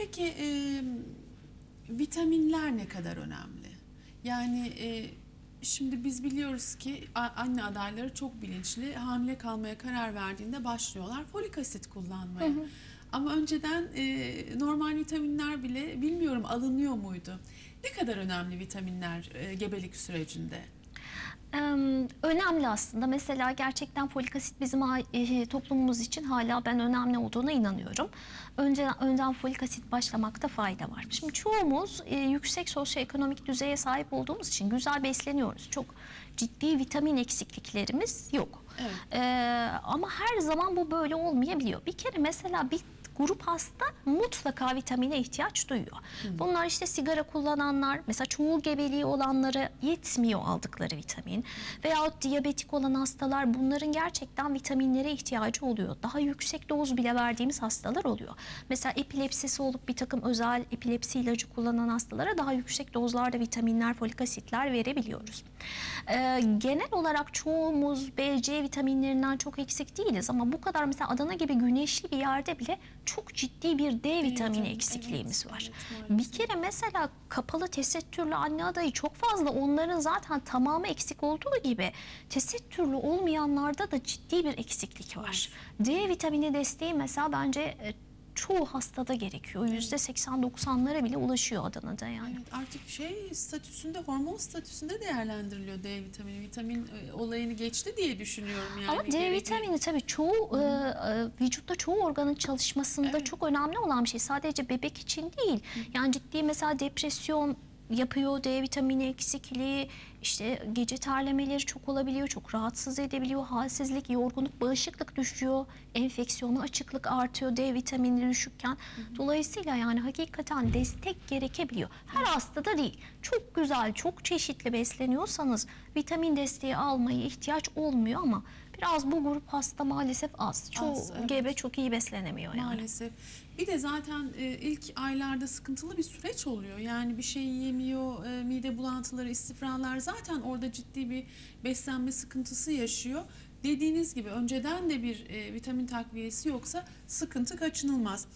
Peki e, vitaminler ne kadar önemli? Yani e, şimdi biz biliyoruz ki anne adayları çok bilinçli hamile kalmaya karar verdiğinde başlıyorlar folik asit kullanmaya. Ama önceden e, normal vitaminler bile bilmiyorum alınıyor muydu? Ne kadar önemli vitaminler e, gebelik sürecinde? Önemli aslında. Mesela gerçekten folik asit bizim e, toplumumuz için hala ben önemli olduğuna inanıyorum. Önce önden folik asit başlamakta fayda var. Şimdi çoğumuz e, yüksek sosyoekonomik düzeye sahip olduğumuz için güzel besleniyoruz. Çok ciddi vitamin eksikliklerimiz yok. Evet. Ee, ama her zaman bu böyle olmayabiliyor. Bir kere mesela bir grup hasta mutlaka vitamine ihtiyaç duyuyor. Bunlar işte sigara kullananlar, mesela çoğu gebeliği olanlara yetmiyor aldıkları vitamin. Veyahut diyabetik olan hastalar bunların gerçekten vitaminlere ihtiyacı oluyor. Daha yüksek doz bile verdiğimiz hastalar oluyor. Mesela epilepsisi olup bir takım özel epilepsi ilacı kullanan hastalara daha yüksek dozlarda vitaminler, folik asitler verebiliyoruz. Ee, genel olarak çoğumuz B, C vitaminlerinden çok eksik değiliz ama bu kadar mesela Adana gibi güneşli bir yerde bile çok ciddi bir D vitamini vitamini, eksikliğimiz evet, var. evet, bir kere mesela kapalı tesettürlü anne adayı çok fazla onların zaten tamamı eksik olduğu gibi tesettürlü olmayanlarda da ciddi bir eksiklik var. D vitamini desteği mesela bence e, çoğu hastada gerekiyor. Yüzde 80-90'lara bile ulaşıyor Adana'da yani. Evet, artık şey statüsünde hormon statüsünde değerlendiriliyor D vitamini. Vitamin e, olayını geçti diye düşünüyorum yani. Ama D Gerekli- vitamini tabii çoğu e, e, vücutta çoğu organın çalışmasında Evet. çok önemli olan bir şey. Sadece bebek için değil. Yani ciddi mesela depresyon yapıyor, D vitamini eksikliği, işte gece terlemeleri çok olabiliyor, çok rahatsız edebiliyor, halsizlik, yorgunluk, bağışıklık düşüyor, enfeksiyona açıklık artıyor D vitamini düşükken. Dolayısıyla yani hakikaten destek gerekebiliyor. Her hastada değil. Çok güzel, çok çeşitli besleniyorsanız vitamin desteği almaya ihtiyaç olmuyor ama biraz bu grup hasta maalesef az. Çoğu Az, evet. gebe çok iyi beslenemiyor yani. Maalesef. Bir de zaten e, ilk aylarda sıkıntılı bir süreç oluyor. Yani bir şey yemiyor, e, mide bulantıları, istifralar zaten orada ciddi bir beslenme sıkıntısı yaşıyor. Dediğiniz gibi önceden de bir e, vitamin takviyesi yoksa sıkıntı kaçınılmaz.